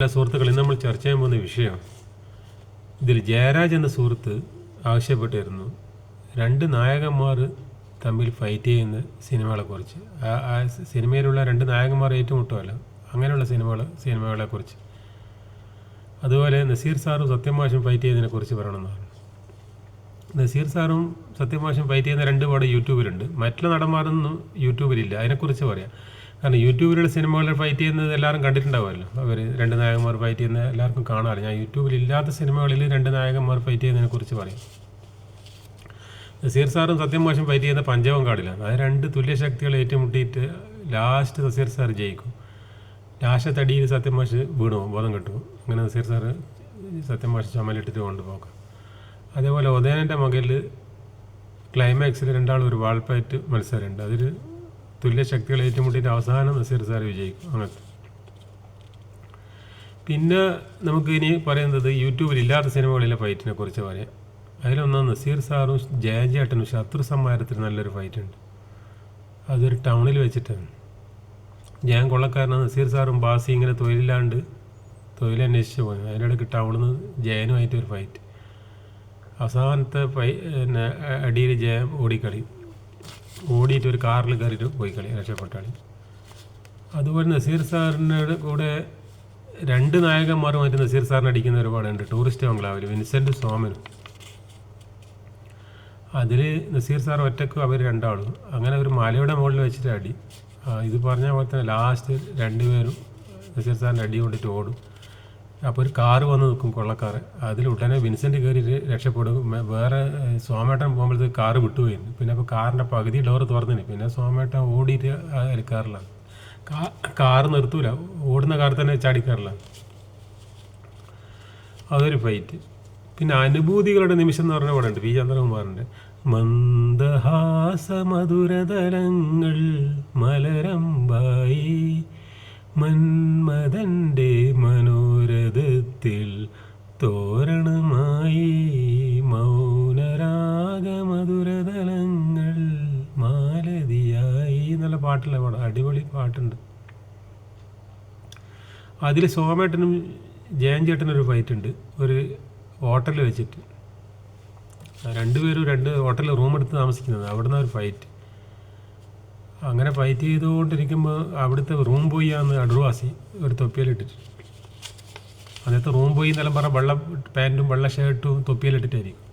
എല്ലാ സുഹൃത്തുക്കൾ ഇന്ന് നമ്മൾ ചർച്ച ചെയ്യാൻ പോകുന്ന വിഷയം ഇതിൽ ജയരാജ് എന്ന സുഹൃത്ത് ആവശ്യപ്പെട്ടിരുന്നു. രണ്ട് നായകന്മാർ തമ്മിൽ ഫൈറ്റ് ചെയ്യുന്ന സിനിമകളെക്കുറിച്ച് ആ സിനിമയിലുള്ള രണ്ട് നായകന്മാർ ഏറ്റുമുട്ടുമല്ല അങ്ങനെയുള്ള സിനിമകൾ സിനിമകളെക്കുറിച്ച് അതുപോലെ നസീർ സാറും സത്യമാഷും ഫൈറ്റ് ചെയ്തതിനെക്കുറിച്ച് പറയണമെന്ന് നസീർ സാറും സത്യമാഷും ഫൈറ്റ് ചെയ്യുന്ന രണ്ട് പാട് യൂട്യൂബിലുണ്ട്. മറ്റുള്ള നടന്മാരൊന്നും യൂട്യൂബിലില്ല. അതിനെക്കുറിച്ച് പറയാം. കാരണം യൂട്യൂബിലുള്ള സിനിമകളിൽ ഫൈറ്റ് ചെയ്യുന്നത് എല്ലാവരും കണ്ടിട്ടുണ്ടാവുമല്ലോ. അവർ രണ്ട് നായകന്മാർ ഫൈറ്റ് ചെയ്യുന്ന എല്ലാവർക്കും കാണാറില്ല ഞാൻ യൂട്യൂബിൽ ഇല്ലാത്ത സിനിമകളിൽ രണ്ട് നായകന്മാർ ഫൈറ്റ് ചെയ്യുന്നതിനെ കുറിച്ച് പറയും. നസീർ സാറും സത്യം മോശം ഫൈറ്റ് ചെയ്യുന്ന പഞ്ചവം കാടിലാണ് അത് രണ്ട് തുല്യശക്തികൾ ഏറ്റുമുട്ടിയിട്ട് ലാസ്റ്റ് നസീർ സാർ ജയിക്കും. ലാസ്റ്റ് തടിയിൽ സത്യം സത്യമാഷ് വീണു ബോധം കിട്ടും. അങ്ങനെ നസീർ സാറ് സത്യം മോശം ചമലിട്ടിട്ട് കൊണ്ടുപോകാം. അതേപോലെ ഉദയനന്റെ മകയിൽ ക്ലൈമാക്സിൽ രണ്ടാളും ഒരു വാൾപ്പായിട്ട് മത്സരമുണ്ട്. അതിൽ തുല്യ ശക്തികൾ ഏറ്റുമുട്ടിയിട്ട് അവസാനം നസീർ സാർ വിജയിക്കും. അങ്ങനത്തെ. പിന്നെ നമുക്ക് ഇനി പറയുന്നത് യൂട്യൂബിൽ ഇല്ലാത്ത സിനിമകളിലെ ഫൈറ്റിനെ കുറിച്ച് പറയാം. അതിലൊന്ന് നസീർ സാറും ജയജേട്ടനും ശത്രു സമ്മാനത്തിൽ നല്ലൊരു ഫൈറ്റ് ഉണ്ട് അതൊരു ടൗണിൽ വെച്ചിട്ടാണ്. ഞാൻ കൊള്ളക്കാരനാണ്. നസീർ സാറും ബാസി ഇങ്ങനെ തൊഴിലില്ലാണ്ട് തൊഴിലന്വേഷിച്ച് പോയി. അതിനിടയ്ക്ക് ടൗണിൽ നിന്ന് ജയനുമായിട്ട് ഒരു ഫൈറ്റ്. അവസാനത്തെ ഫൈ പിന്നെ അടിയിൽ ജയം ഓടിക്കളി. ഓടിയിട്ട് ഒരു കാറിൽ കയറിയിട്ട് പോയി കളി രക്ഷപ്പെട്ട കളി. അതുപോലെ നസീർ സാറിന്റെ കൂടെ രണ്ട് നായകന്മാരുമായിട്ട് നസീർ സാറിനെ അടിക്കുന്ന ഒരുപാടുണ്ട്. ടൂറിസ്റ്റ് ബംഗ്ലാവിൽ വിൻസെന്റ് സോമനും അതിൽ നസീർ സാർ ഒറ്റക്കും അവർ രണ്ടാളും. അങ്ങനെ ഒരു മലയുടെ മുകളിൽ വെച്ചിട്ട് അടി. ഇത് പറഞ്ഞ പോലെ തന്നെ ലാസ്റ്റ് രണ്ടുപേരും നസീർ സാറിന്റെ അടി കൊണ്ടിട്ട് ഓടും. അപ്പോൾ ഒരു കാറ് വന്ന് നിൽക്കും കൊള്ളക്കാർ അതിൽ ഉടനെ വിൻസെന്റ് കയറിയിട്ട് രക്ഷപ്പെടും. വേറെ സോമേട്ടൻ പോകുമ്പോഴത്തേക്ക് കാറ് വിട്ടുപോയിരുന്നു പിന്നെ അപ്പോൾ കാറിന്റെ പകുതി ഡോറ് തുറന്നിന്. പിന്നെ സോമേട്ടൻ ഓടിയിട്ട് എടുക്കാറില്ല കാറ് നിർത്തൂല. ഓടുന്ന കാർ തന്നെ ചാടിക്കാറില്ല അതൊരു ഫൈറ്റ്. പിന്നെ അനുഭൂതികളുടെ നിമിഷം എന്ന് പറഞ്ഞ പടമുണ്ട്. വി. ചന്ദ്രകുമാറിന്റെ. മന്ദഹാസ മധുരതരങ്ങൾ മലരമ്പായി മന്മദന്റെ മനോരഥത്തിൽ തോരണമായി മൗനരാഗ മധുരതലങ്ങൾ മാലതിയായി എന്നുള്ള പാട്ടില്ല പാടാം അടിപൊളി പാട്ടുണ്ട്. അതിൽ സോമേട്ടനും ജയൻ ഒരു ഫൈറ്റ് ഉണ്ട് ഒരു ഹോട്ടലിൽ വെച്ചിട്ട്. രണ്ടുപേരും രണ്ട് ഹോട്ടലിൽ റൂം എടുത്ത് താമസിക്കുന്നത്. അവിടുന്ന് ഒരു ഫൈറ്റ്. അങ്ങനെ ഫൈറ്റ് ചെയ്തുകൊണ്ടിരിക്കുമ്പോൾ അവിടുത്തെ റൂം പോയി ആണ് അഡ്വാസി ഒരു തൊപ്പിയിലിട്ടിട്ട് അന്നത്തെ റൂം പോയി എന്നെല്ലാം പറഞ്ഞ വെള്ള പാന്റും വെള്ള ഷർട്ടും തൊപ്പിയിലിട്ടിട്ടായിരിക്കും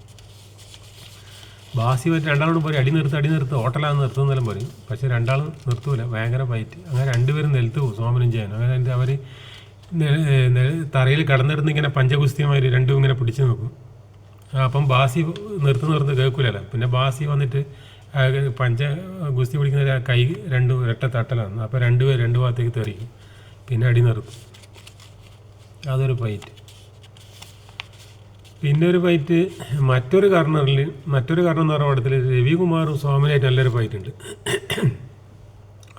ബാസി മറ്റേ രണ്ടാളോട് പോയി അടി നിർത്ത് അടി നിർത്ത് ഹോട്ടലാണ് നിർത്തുന്നെല്ലാം പറയും. പക്ഷേ രണ്ടാളും നിർത്തൂല ഭയങ്കര ഫൈറ്റ് അങ്ങനെ രണ്ടുപേരും നിലത്ത് പോകും സോമനും ചെയ്യാൻ അങ്ങനെ അവർ തറയിൽ കടന്നിരുന്ന് ഇങ്ങനെ പഞ്ചകുസ്തിയുമായി രണ്ടും ഇങ്ങനെ പിടിച്ചു നോക്കും. അപ്പം ബാസി നിർത്ത് നിർത്ത് കേൾക്കൂലല്ലോ. പിന്നെ ബാസി വന്നിട്ട് പഞ്ച ഗുസ്തി പിടിക്കുന്ന കൈ രണ്ട് ഇരട്ട തട്ടലാണ്. അപ്പോൾ രണ്ട് പേര് രണ്ട് ഭാഗത്തേക്ക് തെറിക്കും. പിന്നെ അടി നിർത്തും അതൊരു ഫൈറ്റ് പിന്നെ ഒരു ഫൈറ്റ് മറ്റൊരു കർണറിൽ മറ്റൊരു കർണർ എന്ന് പറഞ്ഞ പടത്തിൽ രവികുമാറും സോമനായിട്ട് നല്ലൊരു ഫൈറ്റ് ഉണ്ട്.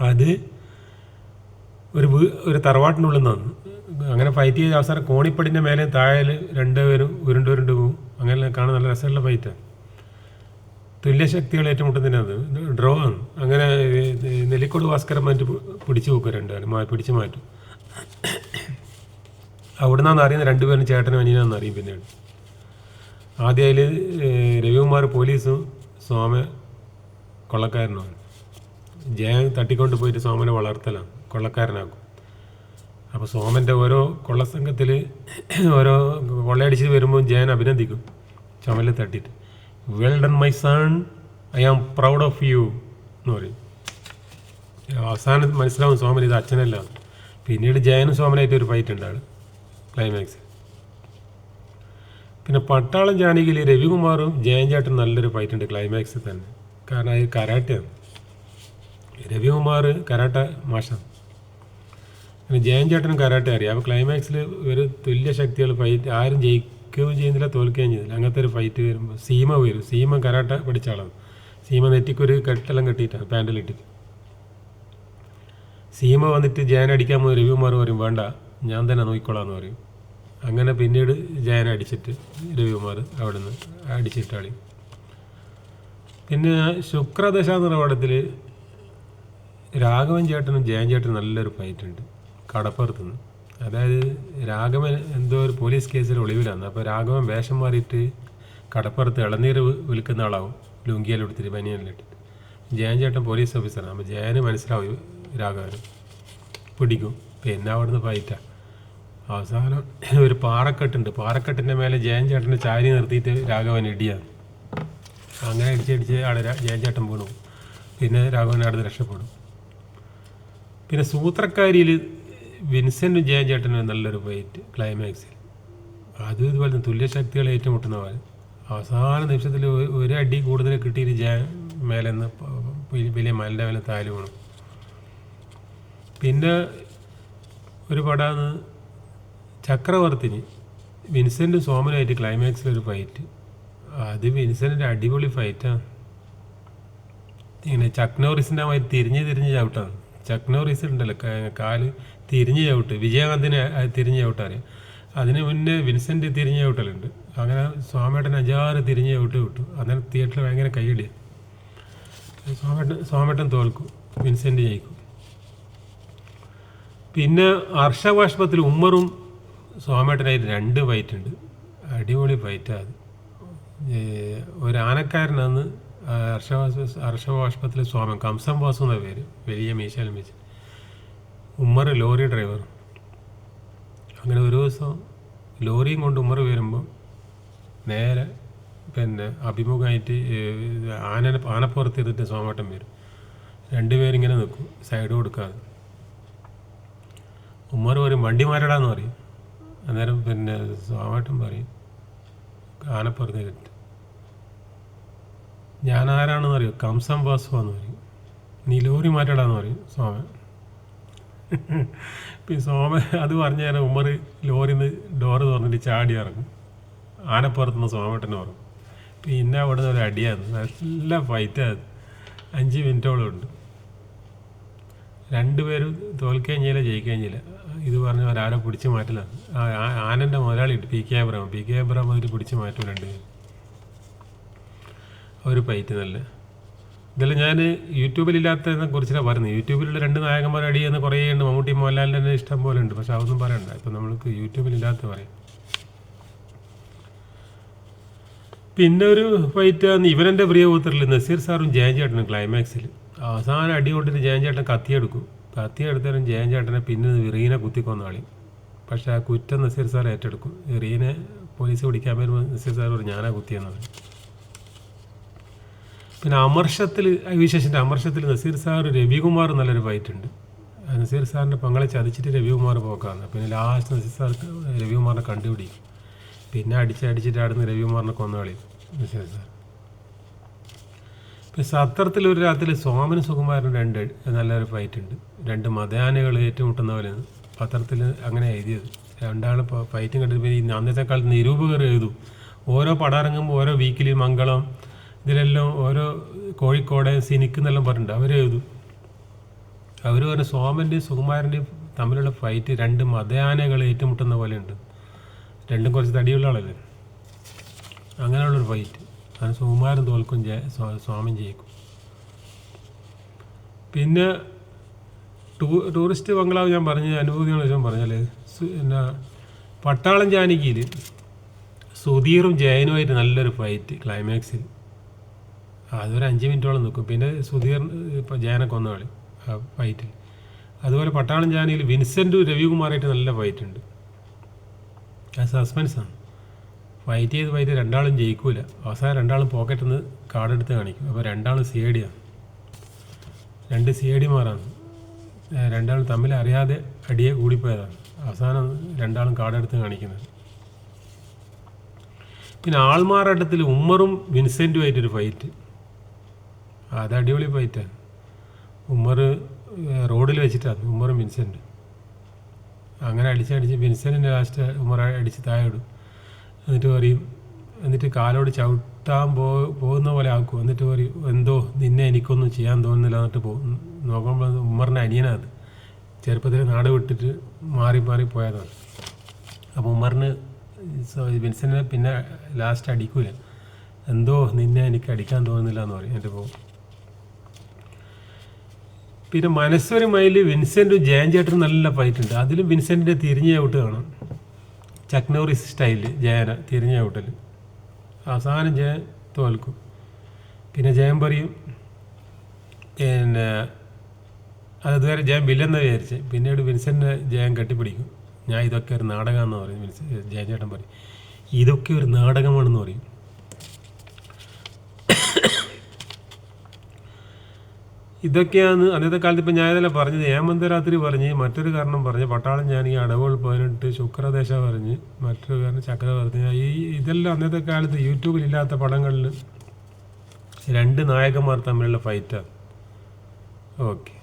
അത് ഒരു ഒരു തറവാട്ടിനുള്ളിൽ നിന്നാണ് അങ്ങനെ ഫൈറ്റ് ചെയ്ത് അവസാനം കോണിപ്പടിന്റെ മേലെ താഴെ രണ്ടുപേരും ഉരുണ്ട് ഉരുണ്ട് പോകും. അങ്ങനെ കാണാൻ നല്ല രസമുള്ള ഫൈറ്റാണ് തുല്യശക്തികൾ ഏറ്റുമുട്ടുന്നതിനത് ഡ്രോ ആണ്. അങ്ങനെ നെല്ലിക്കോട് ഭാസ്കരൻ മാറ്റി പിടിച്ചു വെക്കും രണ്ടുപേരും പിടിച്ചു മാറ്റും. അവിടെ നിന്നാണ് അറിയുന്നത് രണ്ടുപേരും ചേട്ടനും അനിയനാന്ന് അറിയും പിന്നീട്. ആദ്യം അതിൽ രവികുമാർ പോലീസും സോമ കൊള്ളക്കാരനുമാണ്. ജയൻ തട്ടിക്കൊണ്ട് പോയിട്ട് സോമനെ വളർത്തലാണ് കൊള്ളക്കാരനാക്കും. അപ്പോൾ സോമന്റെ ഓരോ കൊള്ളസംഘത്തിൽ ഓരോ കൊള്ളയടിച്ച് വരുമ്പോൾ ജയൻ അഭിനന്ദിക്കും ചുമലിൽ തട്ടിയിട്ട്. Well done my son I am proud of you എന്ന് പറയും. അവസാനം മനസ്സിലാവും സോമൻ ഇത് അച്ഛനല്ല. പിന്നീട് ജയനും സോമനായിട്ട് ഒരു ഫൈറ്റ് ഉണ്ടാണ്. ക്ലൈമാക്സ് പിന്നെ പട്ടാളം ജാനകിയിൽ രവികുമാറും ജയൻ ചേട്ടൻ നല്ലൊരു ഫൈറ്റ് ഉണ്ട് ക്ലൈമാക്സിൽ തന്നെ. കാരണം അത് കരാട്ടയാണ്. രവികുമാർ കരാട്ട മാഷാണ്. പിന്നെ ജയൻ ചേട്ടനും കരാട്ട അറിയാം. അപ്പോൾ ക്ലൈമാക്സിൽ ഒരു തുല്യ ശക്തികൾ ഫൈറ്റ് ആരും ജയിക്കുകയും ചെയ്യുന്നില്ല തോൽക്കുകയും ചെയ്യുന്നില്ല അങ്ങനത്തെ ഒരു ഫൈറ്റ് വരുമ്പോൾ സീമ വരും. സീമ കരാട്ട പഠിച്ച ആളാണ്. സീമ നെറ്റിക്കൊരു കെട്ടെല്ലാം കെട്ടിയിട്ടാണ് പാന്റിലിട്ടിട്ട് സീമ വന്നിട്ട് ജയൻ അടിക്കാൻ പോയി രവികുമാർ പറയും വേണ്ട ഞാൻ തന്നെ നോക്കിക്കോളാം എന്ന് പറയും. അങ്ങനെ പിന്നീട് ജയൻ അടിച്ചിട്ട് രവികുമാർ അവിടെ നിന്ന് അടിച്ചിട്ടാളി പിന്നെ ശുക്രദശ എന്ന പടത്തിൽ രാഘവൻ ചേട്ടനും ജയൻ ചേട്ടനും നല്ലൊരു ഫൈറ്റ് ഉണ്ട്. കടപ്പുറത്ത് അതായത് രാഘവൻ എന്തോ ഒരു പോലീസ് കേസിൽ ഒളിവിലാണ്. അപ്പോൾ രാഘവൻ വേഷം മാറിയിട്ട് കടപ്പുറത്ത് ഇളനീർ വിൽക്കുന്ന ആളാവും. ലുങ്കിയെല്ലാം എടുത്തിട്ട് ബനിയനിലിട്ട് ജയൻ ചേട്ടൻ പോലീസ് ഓഫീസറാണ്. അപ്പോൾ ജയന് മനസ്സിലാവും രാഘവന്. പിടിക്കും. പിന്നെ അവിടുന്ന് ഫൈറ്റാ അവസാനം ഒരു പാറക്കെട്ടുണ്ട്. പാറക്കെട്ടിന്റെ മേലെ ജയൻ ചേട്ടന്റെ ചാരി നിർത്തിയിട്ട് രാഘവൻ ഇടിയാണ്. അങ്ങനെ അടിച്ചടിച്ച് ആളെ ജയൻ ചേട്ടൻ വീണു. പിന്നെ രാഘവൻ നിന്ന് രക്ഷപ്പെടും. പിന്നെ സൂത്രക്കാരിയിൽ വിൻസെന്റും ജയൻ ചേട്ടനും നല്ലൊരു ഫൈറ്റ് ക്ലൈമാക്സിൽ അതും ഇതുപോലെ തന്നെ ഏറ്റുമുട്ടുന്ന പോലെ അവസാന നിമിഷത്തിൽ ഒരു- അടി കൂടുതൽ കിട്ടിയിട്ട് ജയ മേലെ നിന്ന് വലിയ- മലിന്റെ മേലെ താൽ വീണു. പിന്നെ ഒരു പടാന്ന് ചക്രവർത്തിനി. വിൻസെന്റും സോമനുമായിട്ട് ക്ലൈമാക്സിൽ ഒരു ഫൈറ്റ് അത് വിൻസെന്റിന്റെ അടിപൊളി ഫൈറ്റാണ് ഇങ്ങനെ ചക്നോറിസിന്റെ മാതിരി തിരിഞ്ഞ് തിരിഞ്ഞ് ചവിട്ടാണ്. ചക്ക് നോറിസ് ഉണ്ടല്ലോ കാൽ തിരിഞ്ഞ് ചവിട്ട്. വിജയകാന്തിനെ തിരിഞ്ഞ് ചവിട്ടറിയാം അതിന് മുന്നേ വിൻസെന്റ് തിരിഞ്ഞ് ചവിട്ടലുണ്ട്. അങ്ങനെ സ്വാമേട്ടൻ അഞ്ചാറ് തിരിഞ്ഞ് ചവിട്ട് വിട്ടു. അന്നേരം തിയേറ്ററിൽ ഭയങ്കര കൈയിടി സ്വാമേട്ടൻ സ്വാമേട്ടൻ തോൽക്കും. വിൻസെന്റ് ജയിക്കും. പിന്നെ ഹർഷവാഷ്പത്തിൽ ഉമ്മറും സ്വാമിയേട്ടനായിട്ട് രണ്ട് ഫൈറ്റ് ഉണ്ട്. അടിപൊളി ഫൈറ്റാണ് അത്. ഒരു ആനക്കാരനാണ് ഹർഷവാസ ഹർഷബാഷ്പത്തിലെ സ്വാമി കംസം വാസു എന്ന പേര്. വലിയ മീശാൽ മീശ. Ummer lorry driver. അങ്ങനെ ഒരു ദിവസം ലോറിയും കൊണ്ട് ഉമ്മർ വരുമ്പോൾ നേരെ പിന്നെ അഭിമുഖമായിട്ട് ആന ആനപ്പുറത്ത് ഇരുന്നിട്ട് സോമാട്ടം വരും. രണ്ടുപേരിങ്ങനെ നിൽക്കും സൈഡ് കൊടുക്കാതെ. ഉമ്മർ പറയും വണ്ടി മാറ്റടാന്ന് പറയും. അന്നേരം പിന്നെ സോമാട്ടം പറയും ആനപ്പുറത്ത് ഇരുന്നിട്ട്. ഞാൻ ആരാണെന്ന് അറിയോ കംസം വാസുവാന്ന് പറയും. നീ മാറ്റടാന്ന് പറയും സോമൻ. പിന്നെ സോമൻ അത് പറഞ്ഞ നേരം ഉമ്മർ ലോറിന്ന് ഡോറ് തുറന്നിട്ട് ചാടി ഇറങ്ങും. ആനപ്പുറത്തുനിന്ന് സോമേട്ടനെ ഉറങ്ങും പിന്നെ അവിടെ നിന്ന് ഒരു അടിയാണ് നല്ല ഫൈറ്റാണ് അഞ്ച് മിനിറ്റോളം ഉണ്ട്. രണ്ടുപേരും തോൽക്കുകയും ചെയ്യില്ല ജയിക്കുകയും ചെയ്യില്ല ഇത് പറഞ്ഞ ഒരാളെ പിടിച്ച് മാറ്റലാണ്. ആനന്റെ മുതലാളി P K Abraham. P K Abraham അതിൽ പിടിച്ച് മാറ്റും രണ്ടുപേരും ഒരു പൈറ്റ് നല്ല. ഇതെല്ലാം ഞാൻ യൂട്യൂബിലില്ലാത്തതിനെ കുറിച്ചാണ് പറയുന്നത്. യൂട്യൂബിലുള്ള രണ്ട് നായകന്മാർ എന്ന് കുറേ ഉണ്ട്. മമ്മൂട്ടി മോഹൻലാലിന്റെ തന്നെ ഇഷ്ടം പോലെ ഉണ്ട്. പക്ഷെ അതൊന്നും പറയണ്ട. ഇപ്പം നമ്മൾക്ക് യൂട്യൂബിലില്ലാത്ത പറയും. പിന്നെ ഒരു ഫൈറ്റ് ആണ് ഇവനെന്റെ പ്രിയപുത്രത്തിൽ നസീർ സാറും ജയൻ ചേട്ടനും ക്ലൈമാക്സിൽ അവസാനം അടി കൊണ്ടിട്ട് ജയൻ ചേട്ടൻ കത്തിയെടുക്കും. കത്തിയെടുത്താലും ജയൻ ചേട്ടനെ പിന്നെ റീനെ കുത്തിക്കൊന്ന ആളി പക്ഷെ ആ കുറ്റം നസീർ സാർ ഏറ്റെടുക്കും. റീനെ പോലീസ് പിടിക്കാൻ വരുമ്പോൾ നസീർ സാർ പറഞ്ഞു ഞാനാ കുത്തിയെന്നത് പിന്നെ അമർഷത്തിൽ വിശേഷിന്റെ അമർഷത്തിൽ നസീർ സാർ രവികുമാർ നല്ലൊരു ഫൈറ്റ് ഉണ്ട്. നസീർ സാറിന്റെ പങ്കളെ ചതിച്ചിട്ട് രവികുമാർ പോക്കാണ് പിന്നെ ലാസ്റ്റ് നസീർ സാർ രവികുമാറിനെ കണ്ടുപിടിക്കും. പിന്നെ അടിച്ച് അടിച്ചിട്ട് അവിടുന്ന് രവികുമാറിനെ കൊന്നുകളി നസീർ സാർ. പിന്നെ സത്രത്തിൽ ഒരു രാത്രി സോമൻ സുകുമാരൻ രണ്ട് നല്ലൊരു ഫൈറ്റ് ഉണ്ട്. രണ്ട് മതയാനകൾ ഏറ്റുമുട്ടുന്ന പോലെ പത്രത്തിൽ അങ്ങനെ എഴുതിയത്. രണ്ടാൾ ഫൈറ്റും കണ്ടിട്ട് പിന്നെ അന്നത്തെ കാലത്ത് നിരൂപകർ എഴുതും. ഓരോ പടം ഇറങ്ങുമ്പോൾ ഓരോ വീക്കിലി മംഗളം ഇതിലെല്ലാം ഓരോ കോഴിക്കോട് സിനിക്ക് എന്നെല്ലാം പറഞ്ഞിട്ടുണ്ട്. അവരെഴുതും അവർ പറഞ്ഞ സോമന്റെയും സുകുമാരന്റെയും തമ്മിലുള്ള ഫൈറ്റ് രണ്ട് മതയാനകൾ ഏറ്റുമുട്ടുന്ന പോലെയുണ്ട്. രണ്ടും കുറച്ച് തടിയുള്ള ആളല്ലേ? അങ്ങനെയുള്ളൊരു ഫൈറ്റ് അത് സുകുമാരൻ തോൽക്കും സ്വാമൻ ജയിക്കും. പിന്നെ ടൂ ടൂറിസ്റ്റ് ബംഗ്ലാവ് ഞാൻ പറഞ്ഞ അനുഭൂതികളെ വെച്ചാൽ പറഞ്ഞാൽ പിന്നെ പട്ടാളം ജാനകിയിൽ സുധീറും ജയനുമായിട്ട് നല്ലൊരു ഫൈറ്റ് ക്ലൈമാക്സിൽ അതൊരു അഞ്ച് മിനിറ്റോളം നിൽക്കും. പിന്നെ സുധീർ ഇപ്പോൾ ജാന കൊന്ന കളി ഫൈറ്റിൽ അതുപോലെ പട്ടാളം ജാനയിൽ വിൻസെന്റും രവികുമാറായിട്ട് നല്ല ഫൈറ്റ് ഉണ്ട്. അത് സസ്പെൻസാണ് ഫൈറ്റ് ചെയ്ത് ഫൈറ്റ് രണ്ടാളും ജയിക്കൂല. അവസാനം രണ്ടാളും പോക്കറ്റിൽ നിന്ന് കാർഡെടുത്ത് കാണിക്കും. അപ്പോൾ രണ്ടാളും സി ഐ ഡിയാണ് രണ്ട് സി ഐ ഡിമാരാണ് രണ്ടാളും തമ്മിൽ അറിയാതെ അടിയെ കൂടിപ്പോയതാണ്. അവസാനം രണ്ടാളും കാർഡെടുത്ത് കാണിക്കുന്നത്. പിന്നെ ആൾമാറാട്ടത്തിൽ ഉമ്മറും വിൻസെന്റുമായിട്ടൊരു ഫൈറ്റ് അത് അടിപൊളി ഫൈറ്റാണ് ഉമ്മർ റോഡിൽ വെച്ചിട്ടാണ്. ഉമ്മറും മിൻസെന്റ് അങ്ങനെ അടിച്ചടിച്ച് വിൻസെന്റിന്റെ ലാസ്റ്റ് ഉമ്മർ അടിച്ച് താഴെ ഇടും എന്നിട്ട് പറയും എന്നിട്ട് കാലോട് ചവിട്ടാൻ പോ പോകുന്ന പോലെ ആക്കും. എന്നിട്ട് പറയും എന്തോ നിന്നെ എനിക്കൊന്നും ചെയ്യാൻ തോന്നുന്നില്ല എന്നിട്ട് പോകും നോക്കുമ്പോൾ ഉമ്മറിന്റെ അനിയനാണ്. ചെറുപ്പത്തിൽ നാട് വിട്ടിട്ട് മാറി മാറി പോയതാണ്. അപ്പോൾ ഉമ്മറിന് വിൻസെന്റിനെ പിന്നെ ലാസ്റ്റ് അടിക്കൂല. എന്തോ നിന്നെ എനിക്ക് അടിക്കാൻ തോന്നുന്നില്ല എന്ന് പറയും. എന്റെ പോകും പിന്നെ മനസ്സൊരു മൈലിൽ വിൻസെന്റും ജയൻ നല്ല ഫൈറ്റ് ഉണ്ട്. അതിലും വിൻസെന്റിന്റെ തിരിഞ്ഞ ഔട്ട് കാണും. ചക്നോറിസ് സ്റ്റൈലിൽ ജയന തിരിഞ്ഞ ഔട്ടിൽ അവസാനം ജയൻ തോൽക്കും. പിന്നെ ജയൻ പറയും പിന്നെ അതുവരെ ജയൻ വില്ലെന്ന് വിചാരിച്ച്. പിന്നീട് വിൻസെന്റിനെ ജയൻ കെട്ടിപ്പിടിക്കും. ഞാൻ ഇതൊക്കെ ഒരു നാടകമാണെന്ന് പറയും. വിൻസെ ജയൻ ചേട്ടൻ പറയും ഇതൊക്കെ ഒരു നാടകമാണെന്ന് പറയും. ഇതൊക്കെയാണ് അന്നത്തെ കാലത്ത് ഇപ്പം ഞാൻ ഇതെല്ലാം പറഞ്ഞത്. ഏമന്തരാത്രി പറഞ്ഞ് മറ്റൊരു കാരണം പറഞ്ഞ് പട്ടാളം ഞാൻ ഈ അടവുകൾ പതിനെട്ട് ശുക്രദേശ പറഞ്ഞ് മറ്റൊരു കാരണം ചക്ര പറഞ്ഞ് ഈ ഇതെല്ലാം അന്നത്തെ കാലത്ത് യൂട്യൂബിൽ ഇല്ലാത്ത പടങ്ങളിൽ രണ്ട് നായകന്മാർ തമ്മിലുള്ള ഫൈറ്റാണ് ഓക്കെ